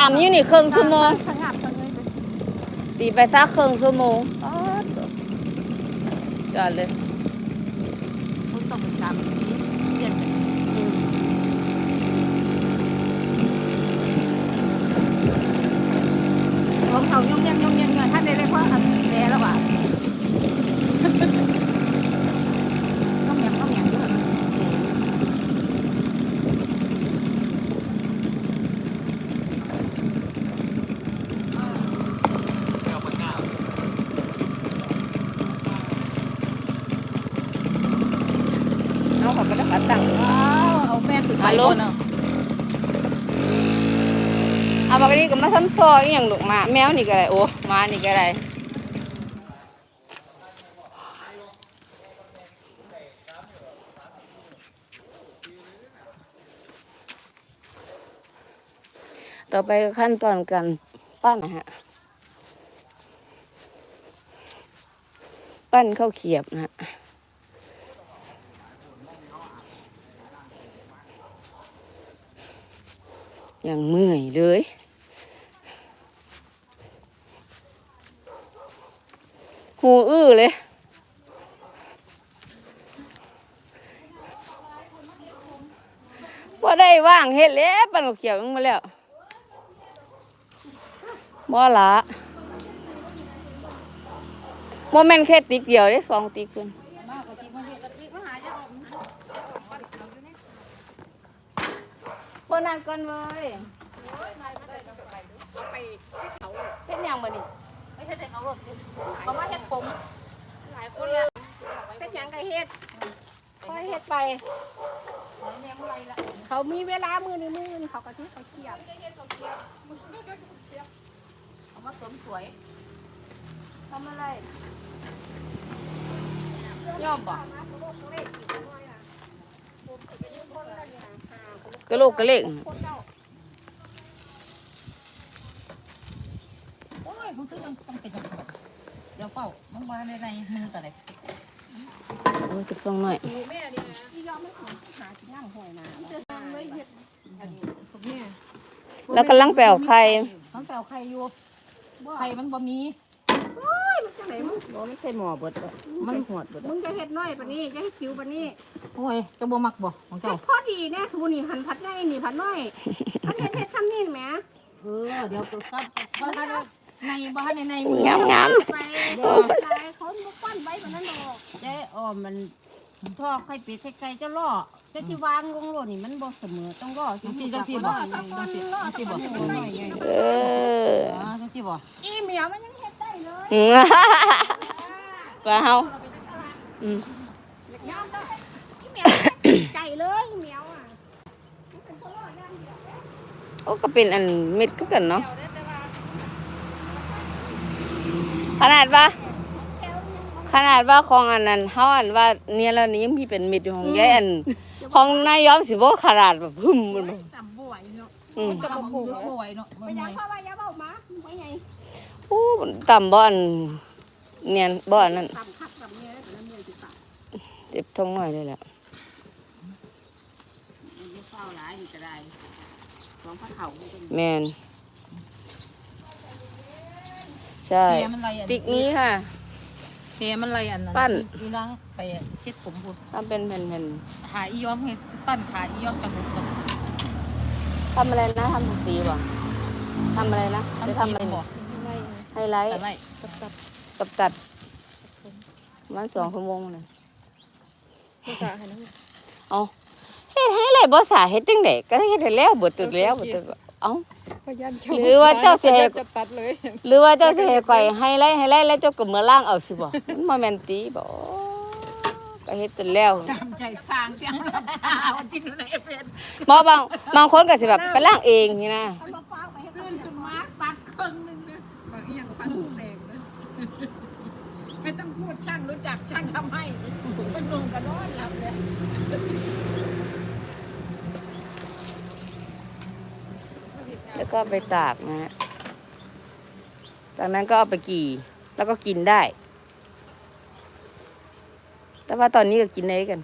ตามอยู่นี่ครึ่งชั่วโมงขงับขงยไปตีไปสักครึ่งชั่วโมงอ๋อจอดเลย คุณต้องไปตามเปลี่ยน อืม ของเขาย่องแย่งย่องแย่งเงินท่านได้เลยเพราะอันแย่แล้วว่ะต้องแย่งต้องแย่งด้วย อืม เอาเขาไปแล้วขาตั้งว้าวเอาแม่ถือไปบนเนาะเอาบักนี้ก็มาทำซอยอหย่างลูกหมา แมวนี่ก็ได้โอ้หมานี่ก็ได้ต่อไปก็ขั้นตอนการปั้นนะฮะ ปั้นข้าวเขียบนะฮะ อย่างเมื่อยเลยหูอื้อเลยว่าได้ว่างเฮ็ดแล้วปันข้าวเขียวมาแล้วบ่ละโมเมนแค่ติ๊กเดียวได้สองติ๊กเพิ่น มากกว่าที่มันเรียกกะทิมาหาจะออก เพิ่ นนั่นก่อนเว้ยเฮ็ดหยังบ่นี่ไม่ใช่แต่เขาหรอกเขาว่าเฮ็ดผมหลายคนละเฮ็ดหยังก็เฮ็ดค่อยเฮ็ดไปแย่งอะไรละเขามีเวลามือในมือนี่เขาก็ที่เขาเขียบเขามาเสริมสวยทำอะไรย่อมบ่ก ระโหลกกระเล็กโอ้ยมันคือต้องต้องเป็นอย่างนั้นเดี๋ยวเฝ้ามันมาในในมือกันเลยโอ้ยจุดฟองหน่อยแล้วกำลังแปลวไข่มันแปลวไข่อยู่ไข่มันบ่มี จังไหนมึงบ่ไม่ใช่หมอเบิดมันหวดเบิดมึงจะเฮ็ดน้อยปานนี้จะให้คิวปานนี้โอ้ยจะบ่มักบ่ของเฮ็เจ้าดพอดีแน่ทูนี่หันผัดใหญ่นี่ผัดน้อยถ้าเฮ็ดเฮ็ดทำนี่แหมเออเดี๋ยวก็ครับบ้านในบ้านในในงามงามไปหลายเขาบ่ปั้นไว้ปานนั้นดอกเจ๊อ้อมมันพ่อไข่เป็ดไข่ไก่จะล่อจะที่วางลงโลดนี่มันบ่เสมอต้องล่อจังซี่จังซี่บ่จังซี่จังซี่บ่เอออ๋อจังซี่บ่อีเหมียวมันยัง เฮ็ดได้เลยอืมปลาเฮาอืมยอมได้อีเหมียวเฮ็ดไก่เลยอีเหมียวอะมันเป็นคนรอดอย่างเดียวโอ้ก็เป็นอันเม็ดก็กันเนาะขนาดว่า ขนาดว่าของอันนั้นเฮาอันว่าเนี่ยแล้วนี้ยังมีเป็นเม็ดอยู่ของยายอัน ของนายย้อมสิบ่ขนาดแบบหึมมันบ่จำบ่ไหวเนาะอืมก็บ่ฮู้บ่ไหวเนาะบ่ไปไหวยังพ่อว่าอย่าเว้ามาไว้ไงโอ้ต่ำบ่อันเนียนบ่อันนั้นตำคักตำเนี่ยแล้วแต่ละเมืองสิตำเจ็บท้องหน่อยเลยแหละมันเฝ้าหลายนี่ก็ได้ของพระเขามันเป็นแมนใช่เปียมันไรอันติ๊กนี้ค่ะเปียมันไรอันนั้นปั้นอีล้างไปเฮ็ดผมพุ่นทำเป็นแผ่นหาอีย้อมเฮ็ดปั้นขาอีย้อมจังหวัดกับๆทำอะไรนะทำสีบ่ทำอะไรนะจะทำอะไรบ่เนี่ย ไฮไลท์แต่ไรกับตัดประมันสองชั่วโมงเลยเอาเฮ็ดให้ไรบ่สาเฮ็ดจังไดก็เฮ็ดให้แล้วเบิดตุดแล้วเบิดตุดเอ้าหรือว่าเจ้าสิให้จะตัดเลยหรือว่าเจ้าสิให้ข่อยให้ไล่ให้ไล่แล้วเจ้าก็มือล่างเอาสิบ่มันบ่แม่นตีบ่ก็เฮ็ดตุดแล้ว ตามใจสร้างเจ้าละพาวันที่อยู่ในเอฟเอ็นบ่บางบางคนก็สิแบบไปล่างเองนี่นะ บางอียังก็พันลูแตกนะไม่ต้องพูดช่างรู้จักช่างทำให้เป็นนุ่งกระนอนหลับเลยแล้วก็ไปตากนะฮะจากนั้นก็เอาไปกี่ แล้วก็กินได้ แต่ว่าตอนนี้ก็กินได้กัน